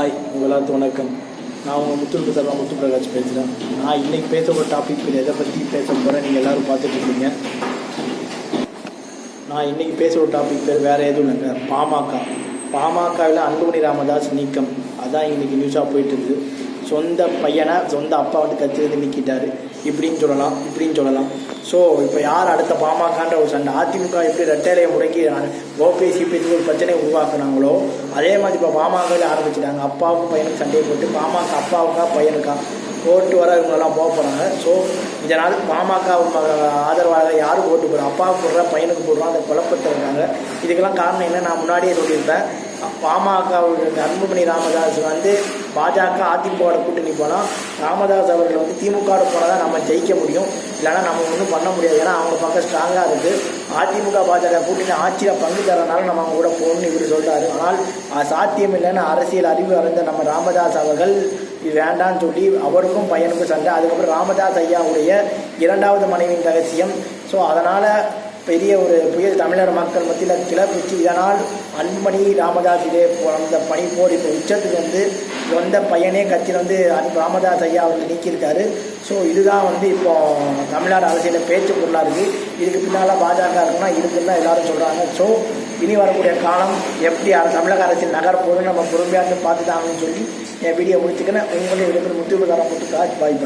Hi உங்களாத்து வணக்கம். நான் உங்கள் முத்துருக்கு சர்வா முத்து பிரகாஷ் பேசுகிறேன். நான் இன்றைக்கி பேச போகிற டாபிக் எதை பற்றி பேச போகிறேன் நீங்கள் எல்லோரும் பார்த்துட்ருக்கீங்க நான் இன்றைக்கி பேச ஒரு டாபிக் பேர் வேறு எதுவும் இல்லைங்க பாமக. பாமகவில் அன்புமணி ராமதாஸ் நீக்கம். அதான் இன்றைக்கி நியூஸாக போயிட்டு இருக்குது. சொந்த பையனை சொந்த அப்பா வந்து கட்சியிலிருந்து நீக்கிட்டாரு. இப்படின்னு சொல்லலாம் இப்படின்னு சொல்லலாம். ஸோ இப்போ யார் அடுத்த பாமகன்ற ஒரு சண்டை? அதிமுக எப்படி ரெட்டையிலையை முடங்கி ஓபிஎஸ் சிபிஎஸ்சி ஒரு பிரச்சனையை உருவாக்குனாங்களோ அதே மாதிரி இப்போ பாமகவில் ஆரம்பிச்சிட்டாங்க. அப்பாவுக்கும் பையனுக்கு சண்டையை போட்டு பாமக அப்பாவுக்கா பையனுக்கா? ஓட்டு வர இவங்கெல்லாம் போக போகிறாங்க ஸோ இதனால் பாமக ஆதரவாக யாரும் ஓட்டு போடுறோம்? அப்பாவுக்கு போடுறா பையனுக்கு போடுறோம் அந்த குழப்பத்தை இருக்காங்க. இதுக்கெல்லாம் காரணம் என்ன? நான் முன்னாடியே சொல்லியிருப்பேன். பாமகவுடைய அன்புமணி ராமதாஸ் வந்து பாஜக அதிமுகவோட கூட்டணி போனால் ராமதாஸ் அவர்கள் வந்து திமுகவோட போனால் தான் நம்ம ஜெயிக்க முடியும். இல்லைன்னா நம்ம ஒன்றும் பண்ண முடியாது. ஏன்னா அவங்க பக்கம் ஸ்ட்ராங்காக இருக்குது அதிமுக பாஜக கூட்டணி ஆட்சியில் பங்கு தரனால நம்ம அவங்க கூட போகணும்னு இவர் சொல்கிறாரு ஆனால் சாத்தியம் இல்லைன்னு அரசியல் அறிவு அறிந்த நம்ம ராமதாஸ் அவர்கள் இது வேண்டாம்னு சொல்லி அவருக்கும் பையனுக்கும் சண்டை. அதுக்கப்புறம் ராமதாஸ் ஐயாவுடைய இரண்டாவது மனைவியின் ரகசியம். ஸோ அதனால் பெரிய ஒரு புயல் தமிழக மக்கள் மத்தியில் கிளப்பிச்சு இதனால் அன்புமணி ராமதாஸ் இதே அந்த பணி போர் இப்போ உச்சத்துக்கு வந்து சொந்த பையனே கட்சியில் வந்து அன்பு ராமதாஸ் ஐயா அவர் நீக்கியிருக்காரு. ஸோ இதுதான் வந்து இப்போ தமிழ்நாடு அரசியலில் பேச்சு பொருளாக இருக்குது இதுக்கு பின்னால் பாஜக இருக்குன்னா இருக்குன்னு தான் எல்லாரும் சொல்கிறாங்க ஸோ இனி வரக்கூடிய காலம் எப்படி தமிழக அரசியல் நகர நம்ம பொறுமையாக பார்த்து தாங்கன்னு சொல்லி என் வீடியோ முடிச்சுக்கிறேன். உங்களுடைய விடுதலை முத்து முத்து பாய் பாய்